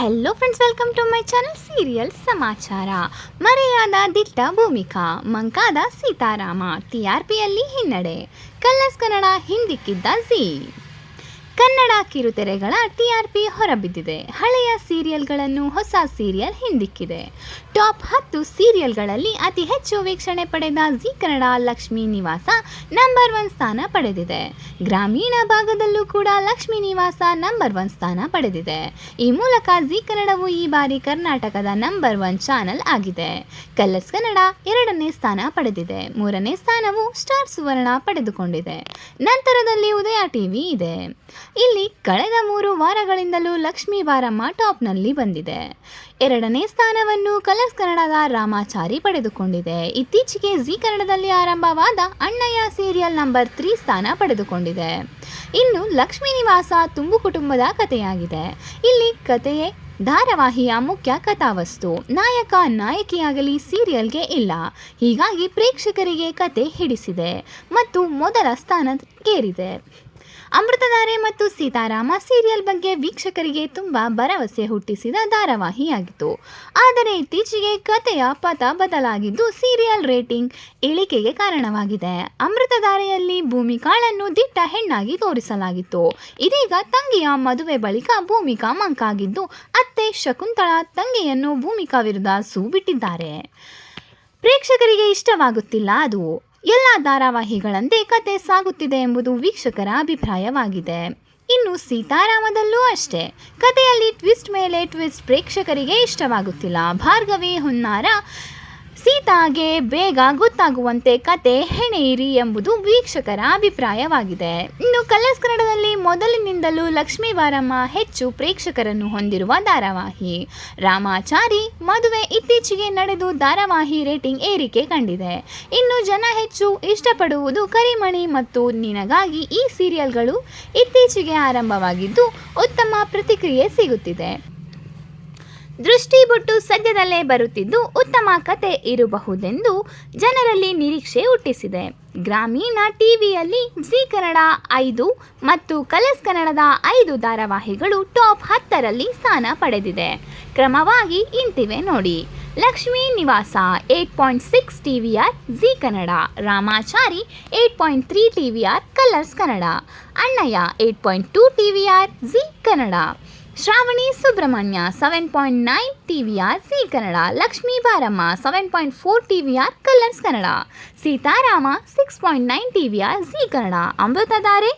Hello friends welcome to my channel serial ಸಮಾಚಾರ ಮರೆಯಾದ ದಿಟ್ಟ ಭೂಮಿಕಾ ಮಂಕಾದ ಸೀತಾರಾಮ ಟಿ ಆರ್ ಪಿಯಲ್ಲಿ ಹಿನ್ನಡೆ ಕಲ್ಲಸ್ ಕನ್ನಡ ಹಿಂದಿಕ್ಕಿದ್ದ ಝೀ ಕನ್ನಡ ಕಿರುತೆರೆಗಳ ಟಿ ಆರ್ ಪಿ ಹೊರಬಿದ್ದಿದೆ. ಹಳೆಯ ಸೀರಿಯಲ್ಗಳನ್ನು ಹೊಸ ಸೀರಿಯಲ್ ಹಿಂದಿಕ್ಕಿದೆ. ಟಾಪ್ ಹತ್ತು ಸೀರಿಯಲ್ಗಳಲ್ಲಿ ಅತಿ ಹೆಚ್ಚು ವೀಕ್ಷಣೆ ಪಡೆದ ಜಿ ಕನ್ನಡ ಲಕ್ಷ್ಮೀ ನಿವಾಸ ನಂಬರ್ ಒನ್ ಸ್ಥಾನ ಪಡೆದಿದೆ. ಗ್ರಾಮೀಣ ಭಾಗದಲ್ಲೂ ಕೂಡ ಲಕ್ಷ್ಮೀ ನಿವಾಸ ನಂಬರ್ ಒನ್ ಸ್ಥಾನ ಪಡೆದಿದೆ. ಈ ಮೂಲಕ ಜಿ ಕನ್ನಡವು ಈ ಬಾರಿ ಕರ್ನಾಟಕದ ನಂಬರ್ ಒನ್ ಚಾನೆಲ್ ಆಗಿದೆ. ಕಲರ್ಸ್ ಕನ್ನಡ ಎರಡನೇ ಸ್ಥಾನ ಪಡೆದಿದೆ. ಮೂರನೇ ಸ್ಥಾನವು ಸ್ಟಾರ್ ಸುವರ್ಣ ಪಡೆದುಕೊಂಡಿದೆ. ನಂತರದಲ್ಲಿ ಉದಯ ಟಿವಿ ಇದೆ. ಇಲ್ಲಿ ಕಳೆದ ಮೂರು ವಾರಗಳಿಂದಲೂ ಲಕ್ಷ್ಮೀ ಬಾರಮ್ಮ ಟಾಪ್ನಲ್ಲಿ ಬಂದಿದೆ. ಎರಡನೇ ಸ್ಥಾನವನ್ನು ಕಲರ್ಸ್ ಕನ್ನಡದ ರಾಮಾಚಾರಿ ಪಡೆದುಕೊಂಡಿದೆ. ಇತ್ತೀಚೆಗೆ ಜಿ ಕನ್ನಡದಲ್ಲಿ ಆರಂಭವಾದ ಅಣ್ಣಯ್ಯ ಸೀರಿಯಲ್ ನಂಬರ್ ತ್ರೀ ಸ್ಥಾನ ಪಡೆದುಕೊಂಡಿದೆ. ಇನ್ನು ಲಕ್ಷ್ಮೀ ನಿವಾಸ ತುಂಬು ಕುಟುಂಬದ ಕಥೆಯಾಗಿದೆ. ಇಲ್ಲಿ ಕಥೆಯೇ ಧಾರಾವಾಹಿಯ ಮುಖ್ಯ ಕಥಾವಸ್ತು. ನಾಯಕ ನಾಯಕಿಯಾಗಲಿ ಸೀರಿಯಲ್ಗೆ ಇಲ್ಲ. ಹೀಗಾಗಿ ಪ್ರೇಕ್ಷಕರಿಗೆ ಕತೆ ಹಿಡಿಸಿದೆ. ಮತ್ತು ಮೊದಲ ಸ್ಥಾನಕ್ಕೇರಿದೆ ಅಮೃತಧಾರೆ ಮತ್ತು ಸೀತಾರಾಮ ಸೀರಿಯಲ್ ಬಗ್ಗೆ ವೀಕ್ಷಕರಿಗೆ ತುಂಬ ಭರವಸೆ ಹುಟ್ಟಿಸಿದ ಧಾರಾವಾಹಿಯಾಗಿತ್ತು. ಆದರೆ ಇತ್ತೀಚೆಗೆ ಕಥೆಯ ಪಥ ಬದಲಾಗಿದ್ದು ಸೀರಿಯಲ್ ರೇಟಿಂಗ್ ಇಳಿಕೆಗೆ ಕಾರಣವಾಗಿದೆ. ಅಮೃತಧಾರೆಯಲ್ಲಿ ಭೂಮಿಕಾಳನ್ನು ದಿಟ್ಟ ಹೆಣ್ಣಾಗಿ ತೋರಿಸಲಾಗಿತ್ತು. ಇದೀಗ ತಂಗಿಯ ಮದುವೆ ಬಳಿಕ ಭೂಮಿಕಾ ಮಂಕಾಗಿದ್ದು ಅತ್ತೆ ಶಕುಂತಳಾ ತಂಗಿಯನ್ನು ಭೂಮಿಕಾ ವಿರುದ್ಧ ಸೂ ಬಿಟ್ಟಿದ್ದಾರೆ ಪ್ರೇಕ್ಷಕರಿಗೆ ಇಷ್ಟವಾಗುತ್ತಿಲ್ಲ ಅದು. ಎಲ್ಲ ಧಾರಾವಾಹಿಗಳಂತೆ ಕತೆ ಸಾಗುತ್ತಿದೆ ಎಂಬುದು ವೀಕ್ಷಕರ ಅಭಿಪ್ರಾಯವಾಗಿದೆ. ಇನ್ನು ಸೀತಾರಾಮದಲ್ಲೂ ಅಷ್ಟೇ. ಕಥೆಯಲ್ಲಿ ಟ್ವಿಸ್ಟ್ ಮೇಲೆ ಟ್ವಿಸ್ಟ್ ಪ್ರೇಕ್ಷಕರಿಗೆ ಇಷ್ಟವಾಗುತ್ತಿಲ್ಲ. ಭಾರ್ಗವಿ ಹುನ್ನಾರ ಸೀತಾಗೆ ಬೇಗ ಗೊತ್ತಾಗುವಂತೆ ಕತೆ ಹೆಣೆಯಿರಿ ಎಂಬುದು ವೀಕ್ಷಕರ ಅಭಿಪ್ರಾಯವಾಗಿದೆ. ಇನ್ನು ಕಲರ್ಸ್ ಕನ್ನಡದಲ್ಲಿ ಮೊದಲಿನಿಂದಲೂ ಲಕ್ಷ್ಮೀ ಬಾರಮ್ಮ ಹೆಚ್ಚು ಪ್ರೇಕ್ಷಕರನ್ನು ಹೊಂದಿರುವ ಧಾರಾವಾಹಿ. ರಾಮಾಚಾರಿ ಮದುವೆ ಇತ್ತೀಚೆಗೆ ನಡೆದು ಧಾರಾವಾಹಿ ರೇಟಿಂಗ್ ಏರಿಕೆ ಕಂಡಿದೆ. ಇನ್ನು ಜನ ಹೆಚ್ಚು ಇಷ್ಟಪಡುವುದು ಕರಿಮಣಿ ಮತ್ತು ನಿನಗಾಗಿ ಈ ಸೀರಿಯಲ್ಗಳು ಇತ್ತೀಚೆಗೆ ಆರಂಭವಾಗಿದ್ದು ಉತ್ತಮ ಪ್ರತಿಕ್ರಿಯೆ ಸಿಗುತ್ತಿದೆ. ದೃಷ್ಟಿ ಬಿಟ್ಟು ಸದ್ಯದಲ್ಲೇ ಬರುತ್ತಿದ್ದು ಉತ್ತಮ ಕತೆ ಇರಬಹುದೆಂದು ಜನರಲ್ಲಿ ನಿರೀಕ್ಷೆ ಹುಟ್ಟಿಸಿದೆ. ಗ್ರಾಮೀಣ ಟಿವಿಯಲ್ಲಿ ಜಿ ಕನ್ನಡ ಐದು ಮತ್ತು ಕಲರ್ಸ್ ಕನ್ನಡದ ಐದು ಧಾರಾವಾಹಿಗಳು ಟಾಪ್ ಹತ್ತರಲ್ಲಿ ಸ್ಥಾನ ಪಡೆದಿದೆ. ಕ್ರಮವಾಗಿ ಇಂತಿವೆ ನೋಡಿ. Lakshmi Nivasa eight point six T V R Zee Kannada, Ramachari eight point three T V R Colors Kannada, Annayya eight point two T V R Zee Kannada. Shravani Subramanya seven point nine T V R Zee Kannada Lakshmi Baramma seven point four T V R Colors Kannada Seetharama six point nine T V R Zee Kannada Amruthadhaare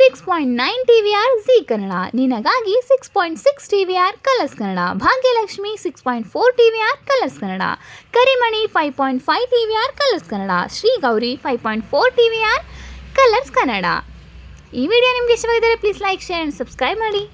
six point nine T V R Zee Kannada Ninagagi six point six T V R Colors Kannada Bhagyalakshmi six point four T V R Colors Kannada Karimani five point five T V R Colors Kannada Shri Gowri five point four T V R Colors Kannada ಈ video ನಿಮಗೆ ಇಷ್ಟವಾಗಿದ್ದರೆ please like share and subscribe ಮಾಡಿ.